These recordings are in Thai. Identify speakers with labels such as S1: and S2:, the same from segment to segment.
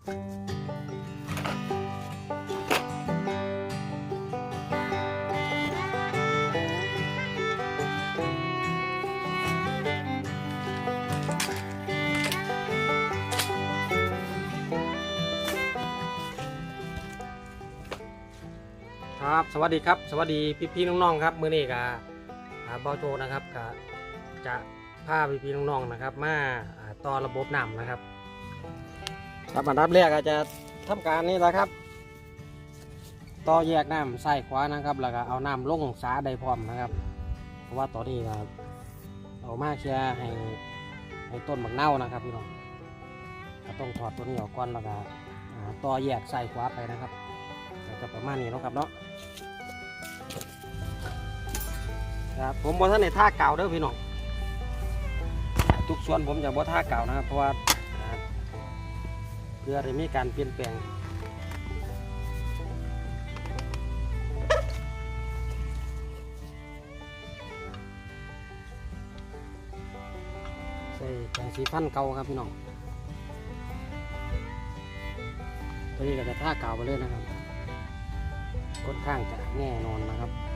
S1: ครับสวัสดีครับ สวัสดีพี่พี่ๆน้องๆครับมื้อนี้ก็อ่าเบาโจนะครับก็จะพาพี่พี่ๆน้องๆนะครับ มาอ่าต่อระบบน้ำนะครับ ครับอันดับแรกอาจจะทำการนี่แหละครับ ต่อแยกน้ำใส่ขวานะครับ แล้วก็เอาน้ำลงสาได้พร้อมนะครับ เพราะว่าตอนนี้นะเอามาแค่ให้ให้ต้นบักเน่าวนะครับพี่น้องต้องถอดตัวนี้ออกก่อนแล้วก็ต่อแยกใส่ขวาไปนะครับก็จะประมาณนี้นะครับเนาะครับผมบอท่านในท่าเก่าเด้อพี่น้องทุกส่วนผมจะบ่ท่าเก่านะครับเพราะว่า พื่อจะมีการเปลี่ยนแปลงใส่แปรงสีฟันเก่าครับพี่น้องตัวนี้ก็จะท่าเก่าไปเลยนะครับค่อนข้างจะแน่นอนนะครับ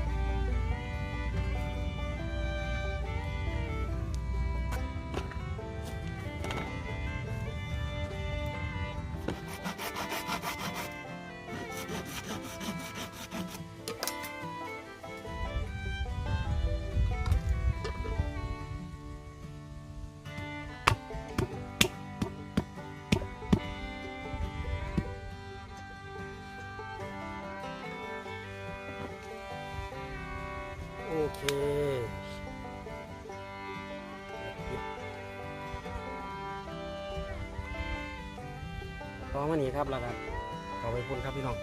S1: เคต่อมานี้ครับแล้วก็เอาไปพุ่นครับพี่น้อง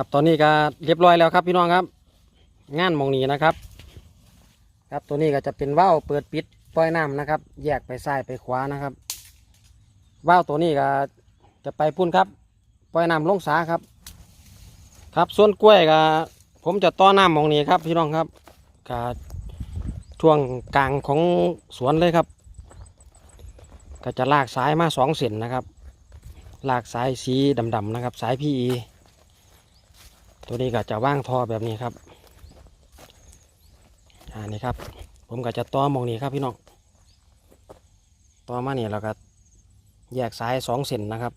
S1: ครับตอนนี้ก็เรียบร้อยแล้วครับพี่น้องครับ งานมองนี้นะครับ ครับตัวนี้ก็จะเป็นว่าวเปิดปิดปล่อยน้ำนะครับ แยกไปซ้ายไปขวานะครับว่าวตัวนี้ก็จะไปพุ่นครับปล่อยน้ำลงสาครับ ครับส่วนกล้วยก็ผมจะต้อน้ำมองนี้ครับพี่น้องครับก็ช่วงกลางของสวนเลยครับ ก็จะลากสายมาสองเส้นนะครับ ลากสายสีดำๆนะครับ สายพีอี ตัวนี้ก็จะว่างทอแบบนี้ครับอ่านี่ครับ ผมก็จะต่อมองนี้ครับพี่น้องต่อมาเนี่ยเราก็แยกสายสองเส้นนะครับ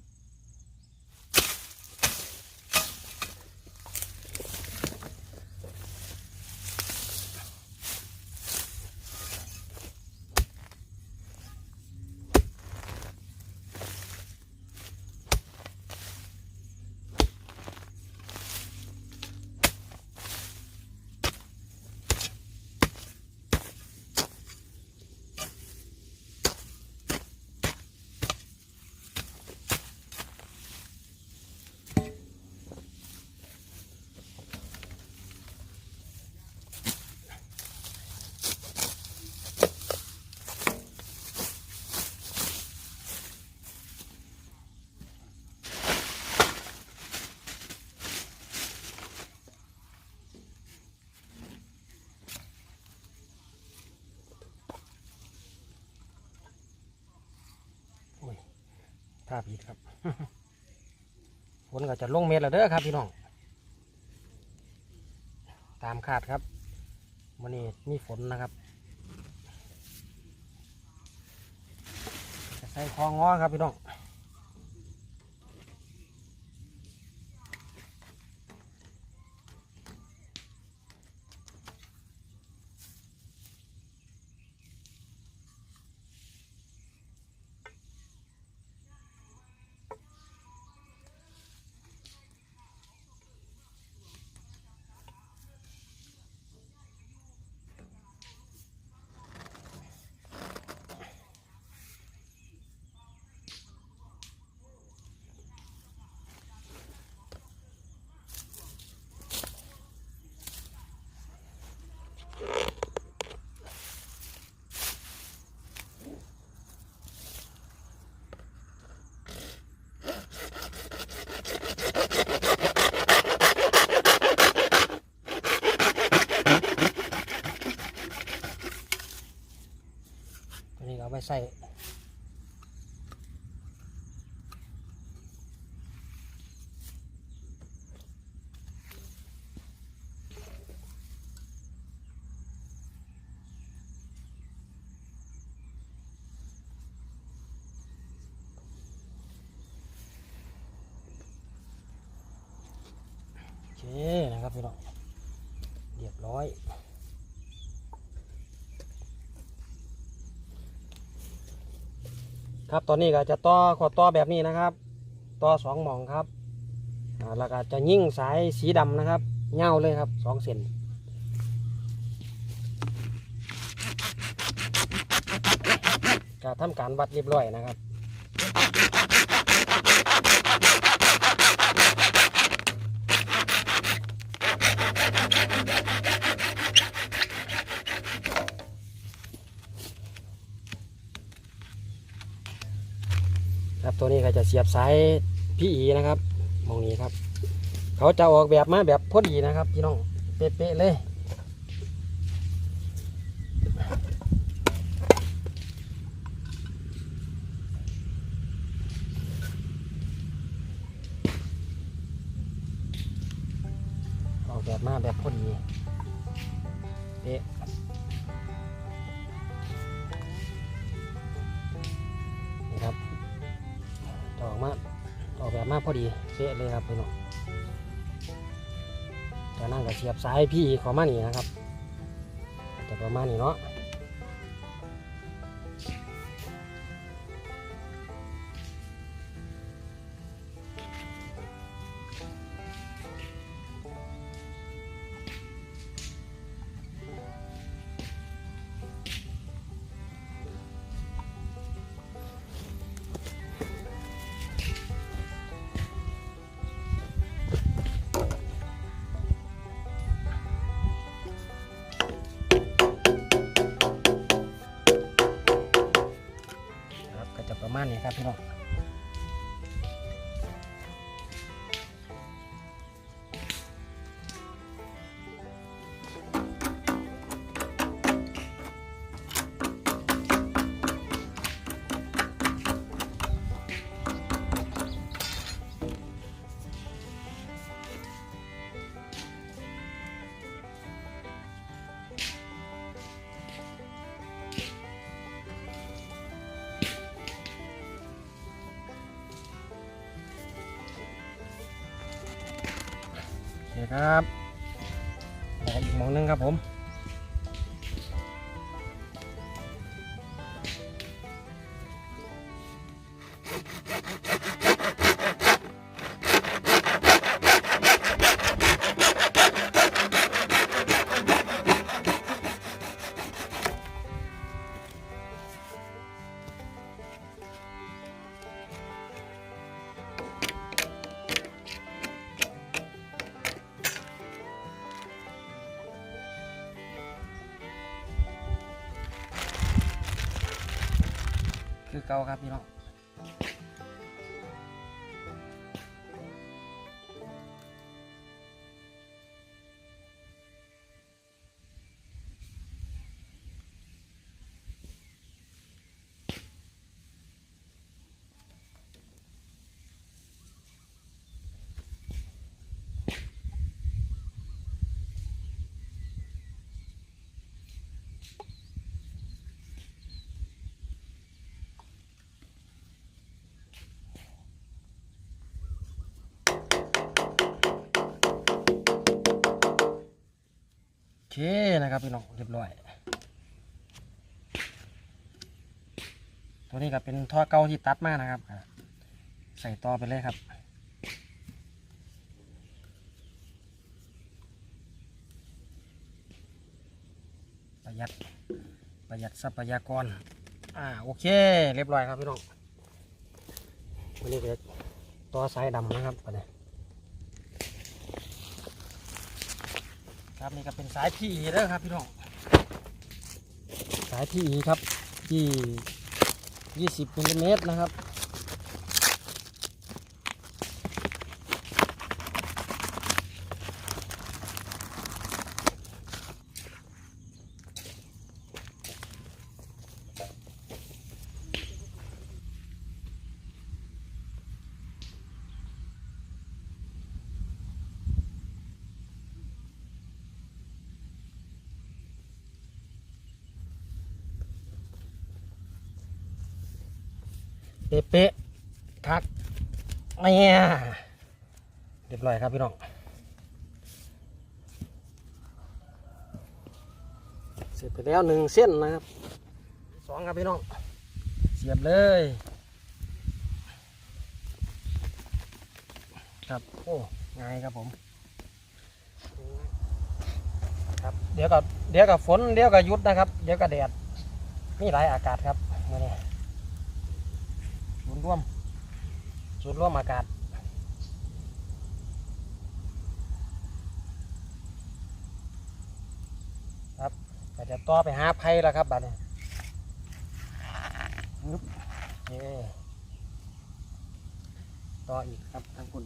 S1: าผิดครับฝนก็จะลงเม็ดแล้วเด้อครับพี่น้อง ตามคาดครับวันนี้มีฝนนะครับจะใส่คองอครับพี่น้อง ไปใส่ ครับตอนนี้ก็จะต่อขอต่อแบบนี้นะครับต่อสองหมองครับแล้วก็จะยิ่งสายสีดำนะครับเงาเลยครับสองเส้นก็ทำการวัดเรียบร้อยนะครับ ครับตัวนี้ก็จะเสียบสายพี่อีนะครับมองนี้ครับ เขาจะออกแบบมาแบบพอดีนะครับพี่น้องเป๊ะๆเลยออกแบบมาแบบพอดีเป๊ะ มาพอดีเป๊ะเลยครับพี่น้องจะนั่งกับเสียบสายพี่ขอมานี่นะครับจะประมาณนี้เนาะ จะครับพี่น้อง ครับแล้วก็อีกมองหนึงครับผม เก่าครับพี่น้อง เคนะครับพี่น้องเรียบร้อย ตัวนี้ก็เป็นท่อเก่าที่ตัดมานะครับ ใส่ต่อไปเลยครับประหยัดประหยัดทรัพยากร อ่าโอเค เรียบร้อยครับพี่น้องวันนี้ก็ต่อสายดำนะครับไปเลย ครับนี่ก็เป็นสายพีเด้วครับพี่น้องสายพีครับที่ยี่สิบมิลลิเมตรนะครับ เป๊ะๆคัก เนี่ยเรียบร้อยครับพี่น้องเสร็จไปแล้วหนึ่งเส้นนะครับสองครับพี่น้อง เสียบเลยครับโอ้ง่ายครับผมครับเดี๋ยวกับเดี๋ยวกับฝนเดี๋ยวกับยุดนะครับ เดี๋ยวกับแดดมีหลายอากาศครับมื่อนี้ศูนย์ร่วม ศูนย์ร่วมอากาศครับก็จะต่อไปหาไผ่แล้วครับบัดนี้นี่ต่ออีกครับทางคุณ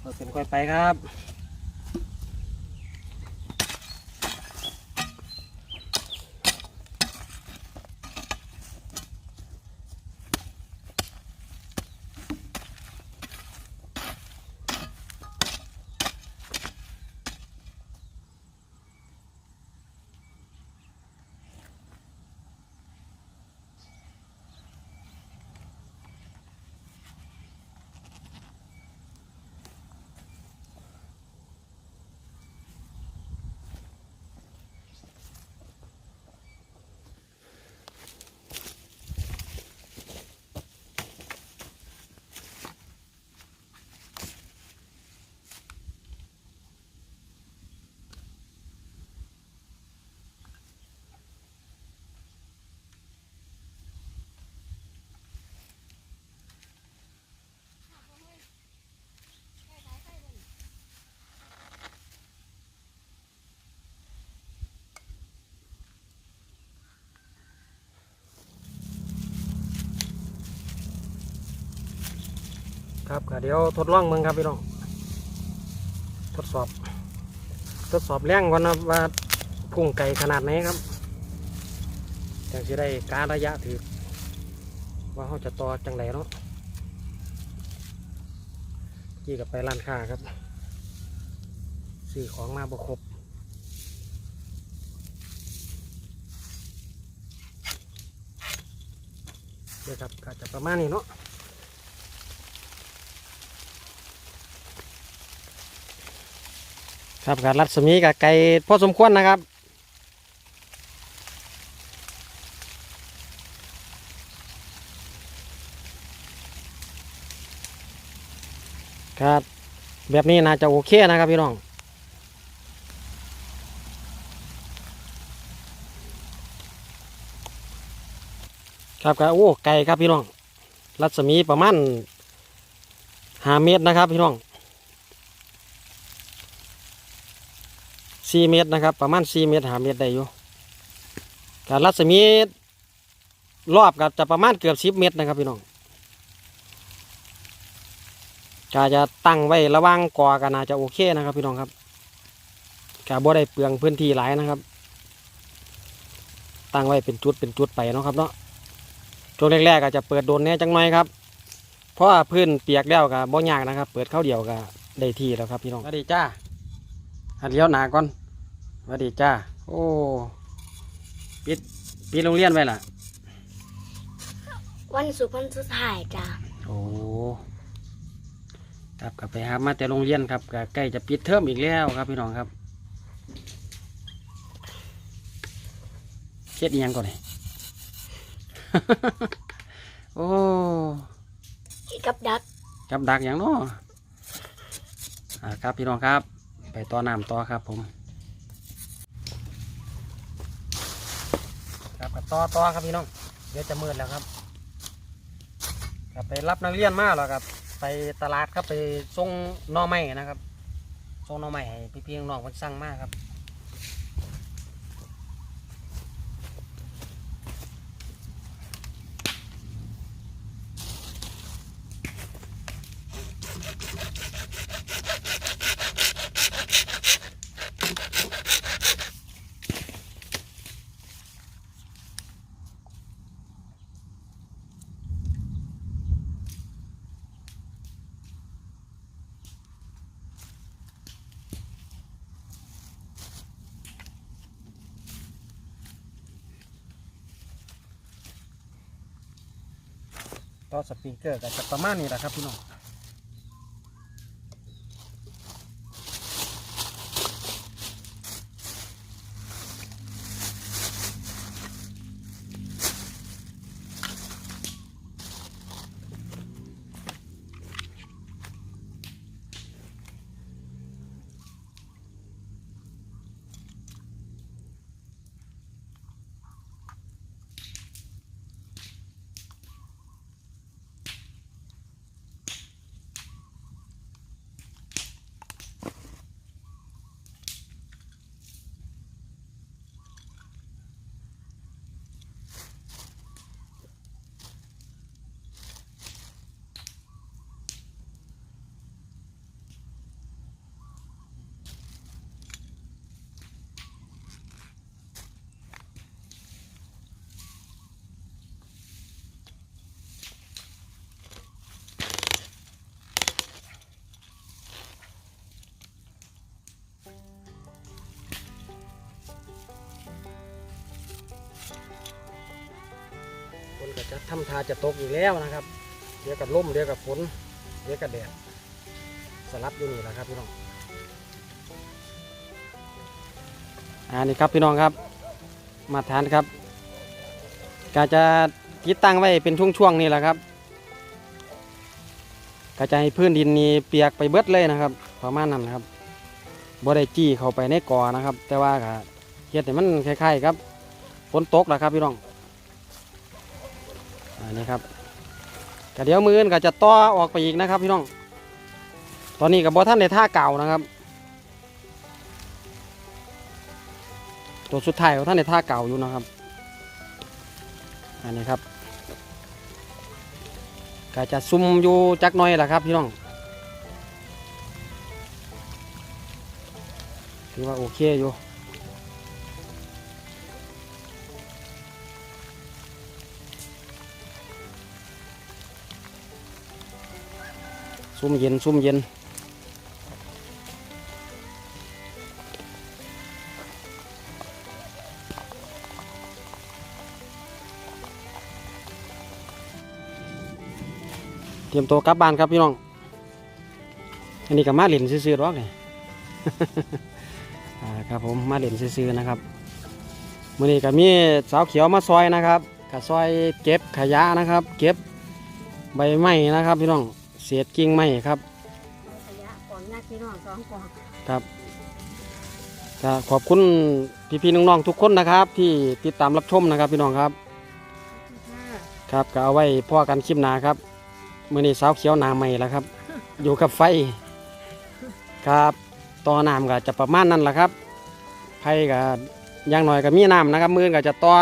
S1: เปิดเป็นค่อยไปครับ ครับก็เดี๋ยวทดลองเมืองครับพี่น้อง ทดสอบ ทดสอบแรงก่อนนะว่าพุ่งไก่ขนาดไหนครับจังจะได้การระยะถือว่าเขาจะต่อจังไรเนาะกี่กับไปร้านค้าครับซื้อของมาบ่ครบเดี๋ยวครับก็จะประมาณนี้เนาะ ครับการรัศมีกับไก่พอสมควรนะครับครับแบบนี้น่าจะโอเคนะครับพี่น้องครับครับโอ้ไก่ครับพี่น้องรัศมีประมาณห้าเมตรนะครับพี่น้อง สี่เมตรนะครับ ประมาณสี่เมตรหาเมตรได้อยู่การรัศมีรอบกับจะประมาณเกือบสิบเมตรนะครับพี่น้องกาจะตั้งไว้ระว่างกอกันน่าจะโอเคนะครับพี่น้องครับกาบ่ได้เปลืองพื้นที่หลายนะครับ ตั้งไว้เป็นจุดเป็นจุดไปเนาะครับเนาะช่วงแรกๆก็จะเปิดโดนแน่จังหน่อยครับ เพราะว่าพื้นเปียกแล้วก็บ่ยากนะครับ เปิดเข้าเดียวก็ได้ที่แล้วครับพี่น้องสวัสดีจ้า หัดเลี้ยวหนาก่อนสวัสดีจ้า โอ้ ปิด ปิดโรงเรียนไว้ล่ะ
S2: วันศุกร์วันสุดท้ายจ้ะ
S1: โอ้ ครับกลับไปหามาแต่โรงเรียนครับก็ใกล้จะปิดเทอมอีกแล้วครับพี่น้องครับเครียดอีหยังก่อนเลย โอ้
S2: กับดัก
S1: จับดักอย่างเนาะอ่าครับพี่น้องครับ ไปต่อน้ำต่อครับผมครับก็ต่อต่อครับพี่น้องเดี๋ยวจะมืดแล้วครับครับ ไปรับนักเรียนมาแล้วครับ ไปตลาดครับไปส่งน่อไม้นะครับส่งน่อไม้ให้พี่ๆน้องคนสั่งมากครับ อสปริงเกอร์ก็จะประมาณนี้แหละครับพี่น้อง ทำทาจะตกอีกแล้วนะครับ เดี๋ยวกับลมเดี๋ยวกับฝนเดี๋ยวกับแดดสลับอยู่นี่แหละครับพี่น้องอ่านี่ครับพี่น้องครับ มาทานครับก็จะติดตั้งไว้เป็นช่วงๆนี่แหละครับก็จะให้พื้นดินนี้เปียกไปเบิดเลยนะครับประมาณนั้นนะครับบ่ได้จี้เข้าไปในก่อนะครับ แต่ว่าก็เฮ็ดให้มันคล้ายๆครับฝนตกแหละครับพี่น้อง อันนี้ครับก็เดี๋ยวมืออื่นก็จะต่อออกไปอีกนะครับพี่น้อง ตอนนี้กับบอท่านในท่าเก่านะครับ ตัวสุดท้ายของท่านในท่าเก่าอยู่นะครับ อันนี้ครับก็จะซุ่มอยู่จักหน้อยแหละครับพี่น้อง ถือว่าโอเคอยู่ ซุ่มเย็นซุ่มเย็นเตรียมตัวกลับบ้านครับพี่น้อง อันนี้ก็มาเล่นซื่อๆหรอกเนี่ยอ่าครับผมมาเล่นซื่อๆนะครับมื่อนี้ก็มีสาวเขียวมาซอยนะครับก็ซอยเก็บขยะนะครับ เก็บใบไม้นะครับพี่น้อง เศษกิ่งไม้ครับ
S2: ขยะกล่องหน้าพี่น้องสองกล่อง
S1: ครับก็ขอบคุณพี่ๆน้องๆทุกคนนะครับ ที่ติดตามรับชมนะครับพี่น้องครับ ครับก็เอาไว้พ่อกันคลิปหนาครับมื่อนี้สาวเขียวหนาใหม่แล้วครับ อยู่กับไฟ ครับต่อน้ำก็จะประมาณนั้นแหละครับไฟก็อย่างหน่อยก็มีน้ำนะครับ มือก็จะต่อ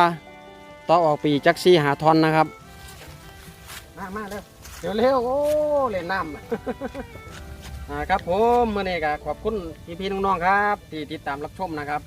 S1: ต่อออกปีกจักซี่หาทอนนะครับ มามาเร็ว เร็วเร็วโอ้เล่นน้ำ อ่าครับผมเมื่อนี้ก็ขอบคุณพี่ๆน้องๆครับ ที่ติดตามรับชมนะครับ